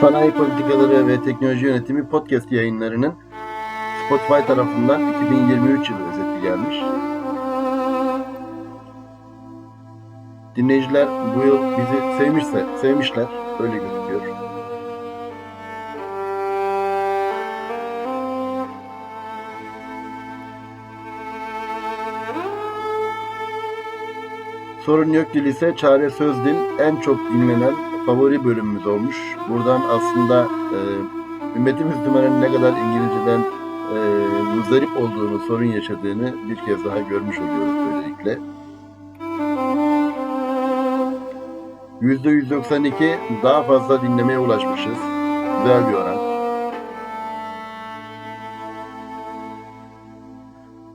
Sanayi Politikaları ve Teknoloji Yönetimi podcast yayınlarının Spotify tarafından 2023 yılı özeti gelmiş. Dinleyiciler bu yıl bizi sevmişse, sevmişler. Öyle gözüküyor. Sorun Yok Dil ise Çare Söz Dil en çok dinlenen favori bölümümüz olmuş. Buradan aslında e, ümmeti Müslümanın ne kadar İngilizceden e, muzdarip olduğunu, sorun yaşadığını bir kez daha görmüş oluyoruz böylelikle. %192 daha fazla dinlemeye ulaşmışız. Güzel bir oran.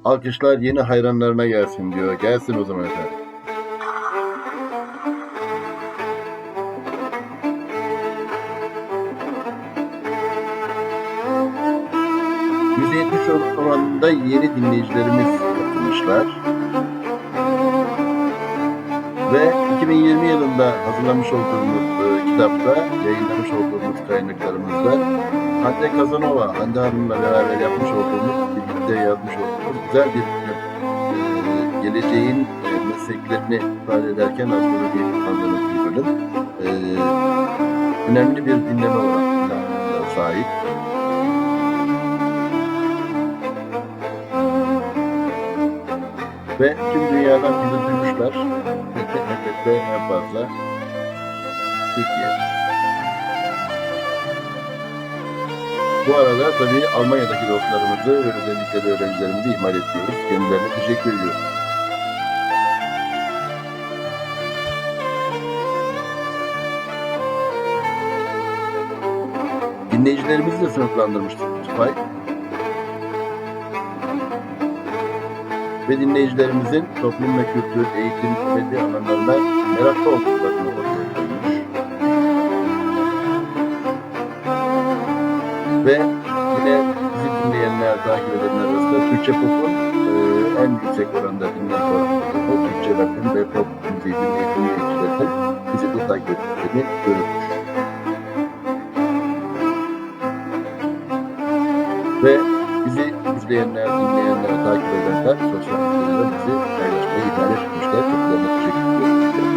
Alkışlar yeni hayranlarına gelsin diyor. Gelsin o zaman efendim. %70 oranında yeni dinleyicilerimiz katılmışlar. Ve 2020 yılında hazırlamış olduğumuz e, kitapta, yayınlamış olduğumuz kaynaklarımızda Hande Kazanova, Hande Hanım'la beraber yapmış olduğumuz, birlikte yazmış olduğumuz güzel bir e, geleceğin e, mesleklerini ifade ederken astrolojiyi kullandığımız bir bölüm. E, önemli bir dinleme e, sahip. Ve tüm dünyadan bizi duymuşlar. Elbette en fazla Türkiye. Bu arada tabii Almanya'daki dostlarımızı ve özellikle de öğrencilerimizi ihmal etmiyoruz. Kendilerine teşekkür ediyoruz. Dinleyicilerimizi de sınıflandırmıştık Spotify. Ve dinleyicilerimizin toplum ve kültür, eğitim, medya alanlarına meraklı olduklarını ortaya. Ve yine bizi dinleyenler, takip edenler arasında Türkçe pop'un e, en yüksek oranda dinlenen o Türkçe rap'in ve pop müziği dinleyicilerinin bizi de takip ettiklerini görülmüş. Ve bizi izleyenler, dinleyenler, takip edenler sosyal medyada bizi paylaşmayı ihmal etmişler. Çok teşekkür ediyorum.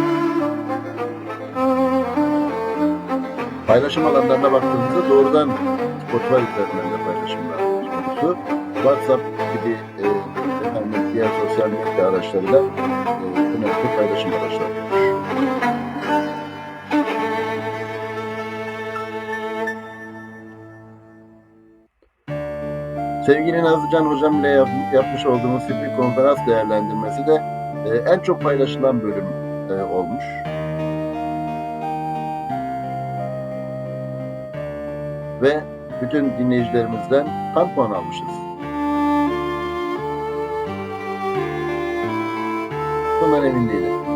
Paylaşım alanlarına baktığımızda doğrudan Spotify üzerinden de paylaşımlar konusu. WhatsApp gibi e, diğer sosyal medya araçlarıyla e, paylaşım araçları. Sevgili Nazlıcan Hocam ile yap, yapmış olduğumuz sürpriz konferans değerlendirmesi de e, en çok paylaşılan bölüm e, olmuş. Ve bütün dinleyicilerimizden tam puan almışız. Bundan emin değilim.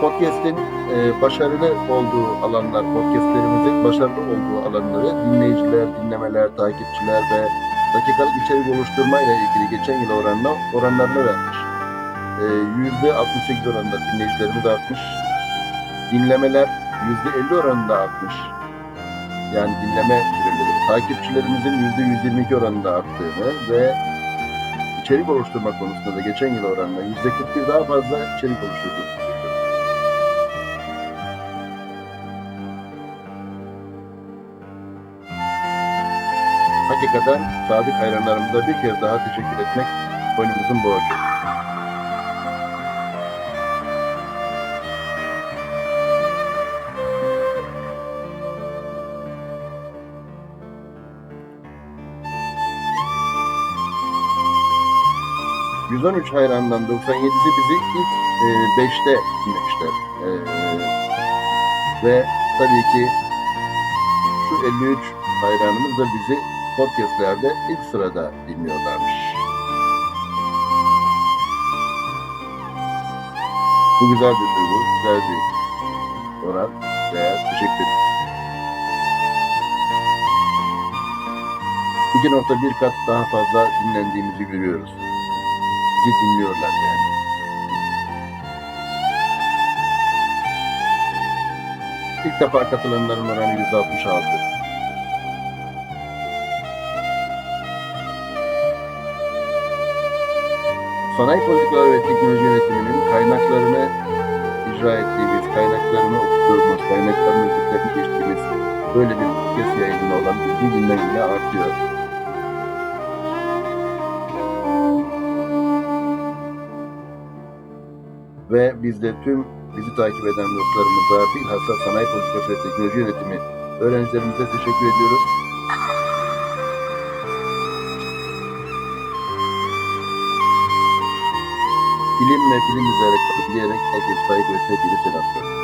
Podcast'in e, başarılı olduğu alanlar, podcastlerimizin başarılı olduğu alanları dinleyiciler, dinlemeler, takipçiler ve dakikalık içerik oluşturmayla ilgili geçen yıl oranla, oranlarını vermiş. E, %68 oranında dinleyicilerimiz artmış. Dinlemeler %50 oranında artmış. Yani dinleme süreleri. Takipçilerimizin %122 oranında arttığını ve içerik oluşturma konusunda da geçen yıl oranla %41 daha fazla içerik oluşturduğunu Hakikaten sadık hayranlarımıza bir kez daha teşekkür etmek boynumuzun borcu. ...113 hayrandan 97'si bizi ilk 5'te dinlemişler. E, ve tabii ki şu 53 hayranımız da bizi podcastlerde ilk sırada dinliyorlarmış. Bu güzel bir duygu, güzel bir oran. Değer, teşekkür ederim. 2.1 kat daha fazla dinlendiğimizi görüyoruz. Bizi dinliyorlar yani. ilk defa katılanların oranı %66. Sanayi Politikaları ve Teknoloji Yönetimi'nin kaynaklarını icra ettiğimiz, kaynaklarını okuduğumuz, kaynaklarını özetlerini geçtiğimiz böyle bir podcast yayınına olan ilgi günden güne artıyor. Ve biz de tüm bizi takip eden dostlarımıza, bilhassa Sanayi Politikası ve Teknoloji Yönetimi öğrencilerimize teşekkür ediyoruz. Bilim ve bilim üzere diyerek herkese saygı ve sevgiyle selamlar.